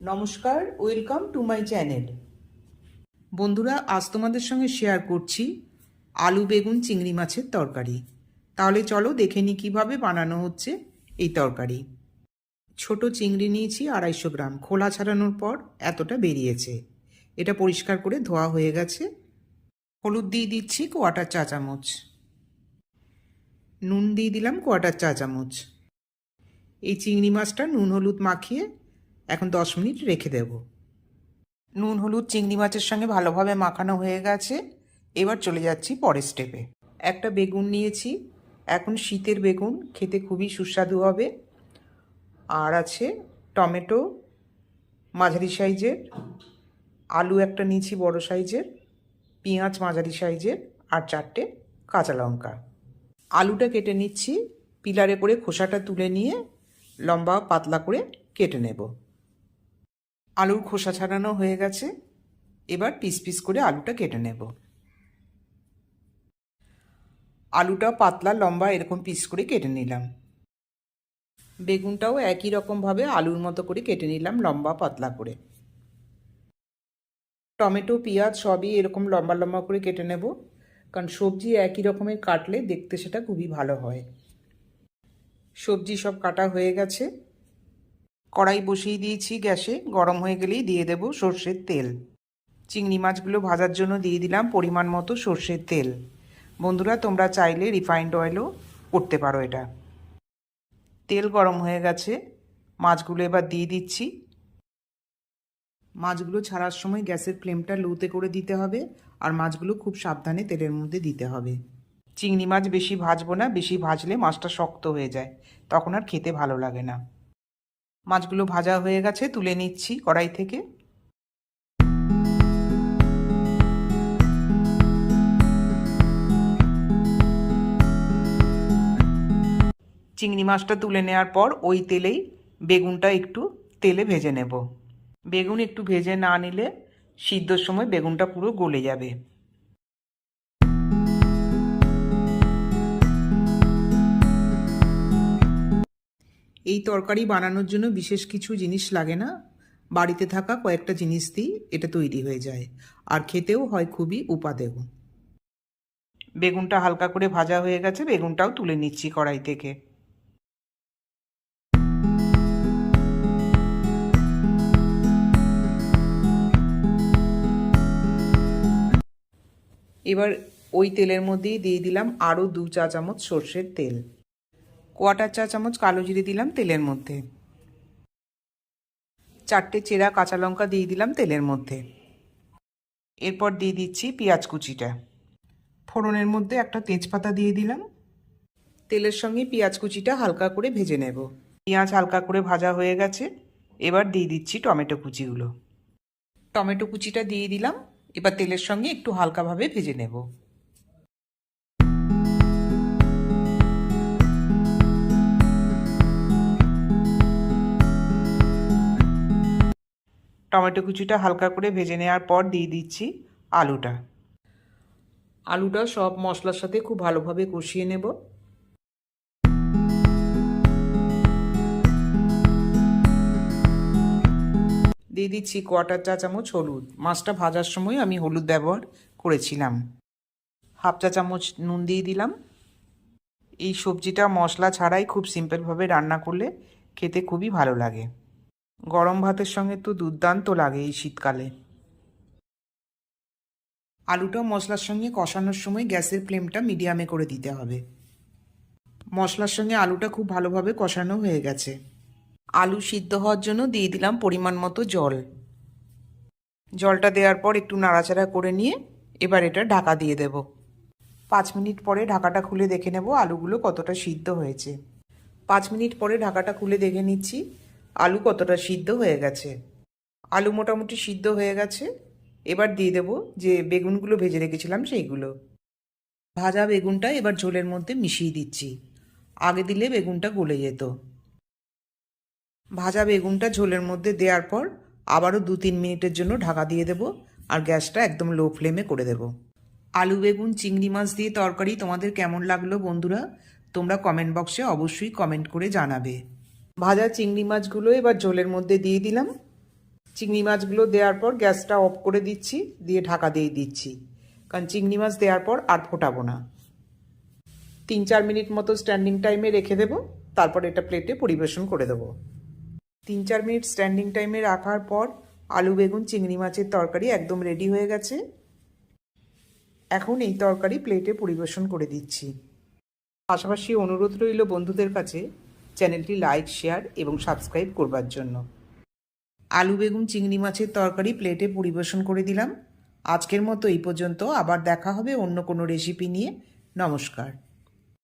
নমস্কার welcome to my channel বন্ধুরা, আজ তোমাদের সঙ্গে শেয়ার করছি আলু বেগুন চিংড়ি মাছের তরকারি। তাহলে চলো দেখে নিই কীভাবে বানানো হচ্ছে এই তরকারি। ছোট চিংড়ি নিয়েছি আড়াইশো গ্রাম, খোলা ছাড়ানোর পর এতটা বেরিয়েছে। এটা পরিষ্কার করে ধোয়া হয়ে গেছে। হলুদ দিয়ে দিচ্ছি কোয়াটার চা চামচ। নুন দিয়ে দিলাম কোয়াটার চা চামচ। এই চিংড়ি মাছটা নুন হলুদ মাখিয়ে এখন দশ মিনিট রেখে দেব। নুন, হলুদ, চিংড়ি মাছের সঙ্গে ভালোভাবে মাখানো হয়ে গেছে। এবার চলে যাচ্ছি পরের স্টেপে একটা বেগুন নিয়েছি। এখন শীতের বেগুন, খেতে খুবই সুস্বাদু হবে। আর আছে টমেটো, মাঝারি সাইজের। আলু একটা নিয়েছি বড় সাইজের। পেঁয়াজ মাঝারি সাইজের। আর চারটে কাঁচা লঙ্কা। আলুটা কেটে নিচ্ছি। পিলারে করে খোসাটা তুলে নিয়ে লম্বা পাতলা করে কেটে নেব। আলুর খোসা ছাড়ানো হয়ে গেছে। এবার পিস পিস করে আলুটা কেটে নেব। আলুটা পাতলা, লম্বা এরকম পিস করে কেটে নিলাম। বেগুনটাও একই রকমভাবে আলুর মতো করে কেটে নিলাম, লম্বা, পাতলা করে। টমেটো, পেঁয়াজ সবই এরকম লম্বা লম্বা করে কেটে নেব। কারণ সবজি একই রকমের কাটলে দেখতে সেটা খুবই ভালো হয়। সবজি সব কাটা হয়ে গেছে। কড়াই বসিয়ে দিয়েছি গ্যাসে, গরম হয়ে গেলেই দিয়ে দেব সর্ষের তেল। চিংড়ি মাছগুলো ভাজার জন্য দিয়ে দিলাম পরিমাণ মতো সর্ষের তেল। বন্ধুরা, তোমরা চাইলে রিফাইন্ড অয়েলও করতে পারো এটা। তেল গরম হয়ে গেছে, মাছগুলো এবার দিয়ে দিচ্ছি। মাছগুলো ছাড়ার সময় গ্যাসের ফ্লেমটা লোতে করে দিতে হবে আর মাছগুলো খুব সাবধানে তেলের মধ্যে দিতে হবে। চিংড়ি মাছ বেশি ভাজবো না, বেশি ভাজলে মাছটা শক্ত হয়ে যায়, তখন আর খেতে ভালো লাগে না। মাছগুলো ভাজা হয়ে গেছে, তুলে নিচ্ছি কড়াই থেকে। চিংড়ি মাছটা তুলে নেওয়ার পর ওই তেলেই বেগুনটা একটু তেলে ভেজে নেব। বেগুন একটু ভেজে না নিলে সিদ্ধর সময় বেগুনটা পুরো গলে যাবে। এই তরকারি বানানোর জন্য বিশেষ কিছু জিনিস লাগে না। বাড়িতে থাকা কয়েকটা জিনিস দিয়ে এটা তৈরি হয়ে যায়। আর খেতেও হয় খুবই উপাদেয় বেগুনটা হালকা করে ভাজা হয়ে গেছে, বেগুনটাও তুলে নিচ্ছি কড়াই থেকে। এবার ওই তেলের মধ্যেই দিয়ে দিলাম আরও দু চা চামচ সর্ষের তেল। কোয়াটার চা চামচ কালো জিরে দিলাম তেলের মধ্যে। চারটে চেরা কাঁচা লঙ্কা দিয়ে দিলাম তেলের মধ্যে। এরপর দিয়ে দিচ্ছি পেঁয়াজ কুচিটা। ফোড়নের মধ্যে একটা তেজপাতা দিয়ে দিলাম। তেলের সঙ্গে পেঁয়াজ কুচিটা হালকা করে ভেজে নেব। পেঁয়াজ হালকা করে ভাজা হয়ে গেছে। এবার দিয়ে দিচ্ছি টমেটো কুচিগুলো। টমেটো কুচিটা দিয়ে দিলাম। এবার তেলের সঙ্গে একটু হালকাভাবে ভেজে নেব। টমেটো কুচিটা হালকা করে ভেজে নেওয়ার পর দিয়ে দিচ্ছি আলুটা। আলুটা সব মশলার সাথে খুব ভালোভাবে কষিয়ে নেব। দিয়ে দিচ্ছি কোয়াটার চা চামচ হলুদ। মাছটা ভাজার সময় আমি হলুদ ব্যবহার করেছিলাম। হাফ চা চামচ নুন দিয়ে দিলাম। এই সবজিটা মশলা ছাড়াই খুব সিম্পলভাবে রান্না করলে খেতে খুবই ভালো লাগে। গরম ভাতের সঙ্গে তো দুর্দান্ত লাগে এই শীতকালে। আলুটা মশলার সঙ্গে কষানোর সময় গ্যাসের ফ্লেমটা মিডিয়ামে করে দিতে হবে। মশলার সঙ্গে আলুটা খুব ভালোভাবে কষানো হয়ে গেছে। আলু সিদ্ধ হওয়ার জন্য দিয়ে দিলাম পরিমাণ মতো জল। জলটা দেওয়ার পর একটু নাড়াচাড়া করে নিয়ে এবার এটা ঢাকা দিয়ে দেব। পাঁচ মিনিট পরে ঢাকাটা খুলে দেখে নেব আলুগুলো কতটা সিদ্ধ হয়েছে। পাঁচ মিনিট পরে ঢাকাটা খুলে দেখে নিচ্ছি। আলু কতটা সিদ্ধ হয়ে গেছে? আলু মোটামুটি সিদ্ধ হয়ে গেছে। এবার দিয়ে দেব যে বেগুনগুলো ভেজে রেখেছিলাম সেইগুলো। ভাজা বেগুনটা এবার ঝোলের মধ্যে মিশিয়ে দিচ্ছি। আগে দিলে বেগুনটা গলে যেত। ভাজা বেগুনটা ঝোলের মধ্যে দেওয়ার পর আবারও দু তিন মিনিটের জন্য ঢাকা দিয়ে দেব আর গ্যাসটা একদম লো ফ্লেমে করে দেব। আলু, বেগুন, চিংড়ি মাছ দিয়ে তরকারি তোমাদের কেমন লাগল বন্ধুরা? তোমরা কমেন্ট বক্সে অবশ্যই কমেন্ট করে জানাবে। ভাজা চিংড়ি মাছগুলো এবার ঝোলের মধ্যে দিয়ে দিলাম। চিংড়ি মাছগুলো দেওয়ার পর গ্যাসটা অফ করে দিচ্ছি, দিয়ে ঢাকা দিয়ে দিচ্ছি। কারণ চিংড়ি মাছ দেওয়ার পর আর ফোটাবো না। তিন চার মিনিট মতো স্ট্যান্ডিং টাইমে রেখে দেবো, তারপর এটা প্লেটে পরিবেশন করে দেবো। তিন চার মিনিট স্ট্যান্ডিং টাইমে রাখার পর আলু, বেগুন, চিংড়ি মাছের তরকারি একদম রেডি হয়ে গেছে। এখন এই তরকারি প্লেটে পরিবেশন করে দিচ্ছি। পাশাপাশি অনুরোধ রইল বন্ধুদের কাছে চ্যানেলটি লাইক, শেয়ার এবং সাবস্ক্রাইব করবার জন্য। আলু, বেগুন, চিংড়ি মাছের তরকারি প্লেটে পরিবেশন করে দিলাম। আজকের মতো এই পর্যন্ত। আবার দেখা হবে অন্য কোনো রেসিপি নিয়ে। নমস্কার।